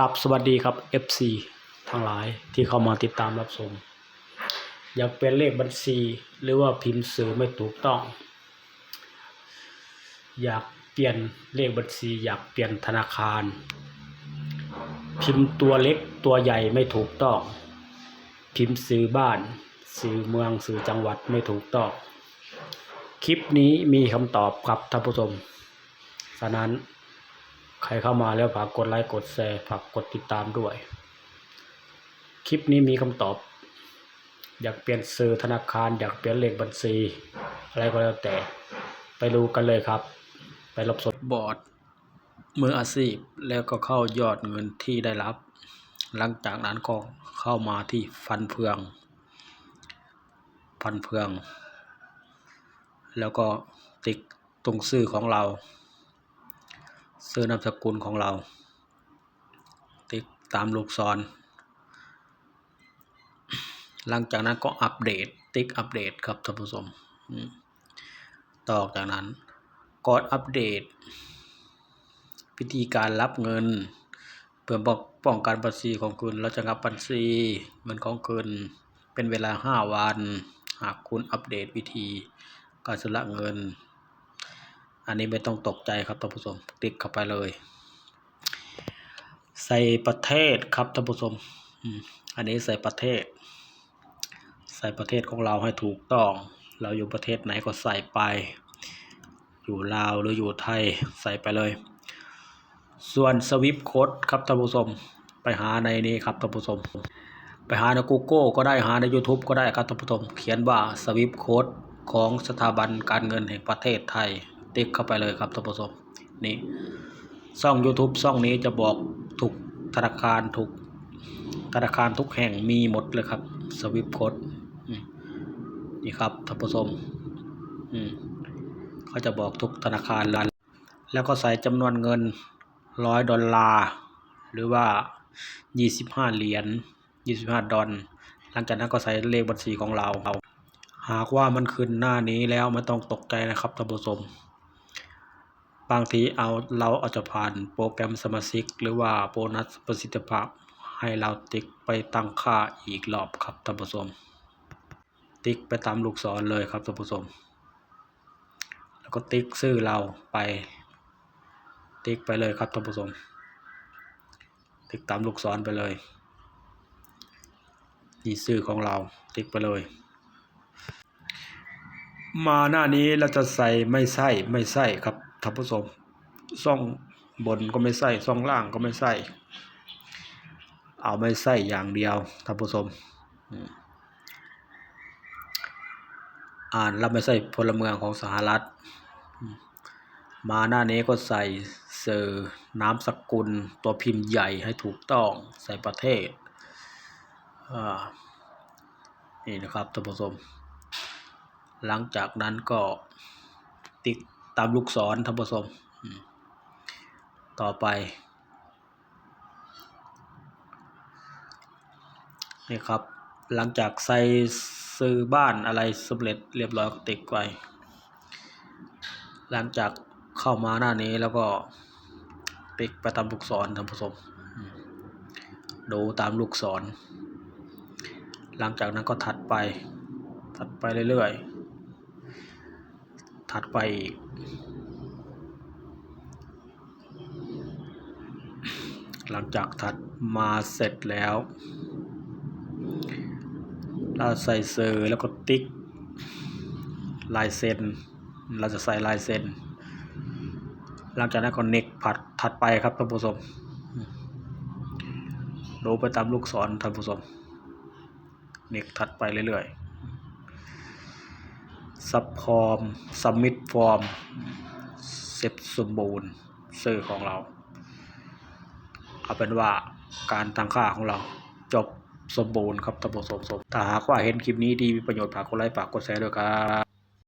กับสวัสดีครับ FC ทั้งหลายที่เข้ามาติดตามรับชมอยากเปลี่ยนเลขบัญชีหรือว่าพิมพ์สื่อไม่ถูกต้อง อยากเปลี่ยนเลขบัญชี อยากเปลี่ยนธนาคาร พิมพ์ตัวเล็กตัวใหญ่ไม่ถูกต้อง พิมพ์สื่อบ้านสื่อเมืองสื่อจังหวัดไม่ถูกต้อง คลิปนี้มีคำตอบครับท่านผู้ชมฉะนั้น ใครเข้ามาแล้วฝากกดไลค์กดแชร์ฝากกดติดตามด้วย คลิปนี้มีคำตอบ อยากเปลี่ยนซื้อธนาคาร อยากเปลี่ยนเลขบัญชี อะไรก็แล้วแต่ ไปดูกันเลยครับ ไปรับสดบอร์ดมืออาชีพแล้วก็เข้ายอดเงินที่ได้รับ หลังจากนั้นก็เข้ามาที่ฟันเฟือง ฟันเฟือง แล้วก็ติ๊กตรงชื่อของเรา ซื้อนามสกุลของเรา ติ๊กตามลูกศร หลังจากนั้นก็อัปเดต ติ๊กอัปเดตครับท่านผู้ชมอืมต่อจากนั้นกดอัปเดต วิธีการรับเงิน เพื่อบอกป้องกันบัญชีของคุณ เราจะงับบัญชีเงินของคุณเป็นเวลา 5 วัน หากคุณอัปเดตวิธีการชำระเงิน อันนี้ไม่ต้องตกใจครับท่านผู้ชมติ๊กเข้าไปเลย ใส่ประเทศครับท่านผู้ชมอืมอันนี้ใส่ประเทศ ใส่ประเทศของเราให้ถูกต้อง เราอยู่ประเทศไหนก็ใส่ไป อยู่ลาวหรืออยู่ไทยใส่ไปเลย ส่วนสวิปโค้ดครับท่านผู้ชมไปหาในนี้ครับท่านผู้ชมไปหาใน Google ก็ได้หาใน YouTube ก็ได้ครับท่านผู้ชมเขียนว่าสวิปโค้ดของสถาบันการเงินแห่งประเทศไทย ติ๊กเข้าไปเลยครับท่านผู้ชมนี่ช่อง YouTube ช่องนี้จะบอกทุกธนาคารทุกธนาคารทุกแห่งมีหมดเลยครับสวิปโค้ดนี่ครับท่านผู้ชมเขาจะบอกทุกธนาคารเลแล้วก็ใส่จำนวนเงินร้อยดอลลาร์หรือว่า 25 เหรียญ 25 ดอลหลังจากนั้นก็ใส่เลขบัญชีของเราหากว่ามันขึ้นหน้านี้แล้วไม่ต้องตกใจนะครับท่านผู้ชม บางทีเอาเราอาจจะผ่านโปรแกรมสมาชิก หรือว่าโบนัสประสิทธิภาพ ให้เราติ๊กไปตั้งค่าอีกรอบครับท่านผู้ชมติ๊กไปตามลูกศรเลยครับท่านผู้ชมแล้วก็ติ๊กชื่อเราไป ติ๊กไปเลยครับท่านผู้ชมติ๊กตามลูกศรไปเลยนี่ชื่อของเราติ๊กไปเลย มาหน้านี้เราจะใส่ไม่ใส่ไม่ใส่ครับ ท่านผู้ชมซ่องบนก็ไม่ใส่ซ่องล่างก็ไม่ใส่ เอาไม่ใส่อย่างเดียวท่านผู้ชมอ่านเราไม่ใส่พลเมืองของสหรัฐ มาหน้านี้ก็ใส่เซอร์น้ำสกุลตัวพิมพ์ใหญ่ให้ถูกต้องใส่ประเทศนี่นะครับท่านผู้ชม หลังจากนั้นก็ติ๊ก ตามลูกศรท่านผู้ชมต่อไปนี่ครับ หลังจากใส่ซื้อบ้านอะไรสำเร็จเรียบร้อยติ๊กไว้หลังจากเข้ามาหน้านี้แล้วก็ติ๊กไปตามลูกศรท่านผู้ชมอืมดูตามลูกศร หลังจากนั้นก็ถัดไป ถัดไปเรื่อยๆ ถัดไปอีก หลังจากถัดมาเสร็จแล้วเราใส่เซอร์แล้วก็ติ๊กลายเซ็น เราจะใส่ลายเซ็น หลังจากนั้นก็เน็กผัดถัดไปครับท่านผู้ชมดูไปตามลูกศรท่านผู้ชมเน็กถัดไปเรื่อยๆ ซับฟอร์มซัมมิตฟอร์มเสร็จสมบูรณ์ซื้อของเรา เอาเป็นว่าการตั้งค่าของเราจบสมบูรณ์ครับตบสมสมถ้าหากว่าเห็นคลิปนี้ดีมีประโยชน์ฝากกดไลค์ฝากกดแชร์ด้วยครับ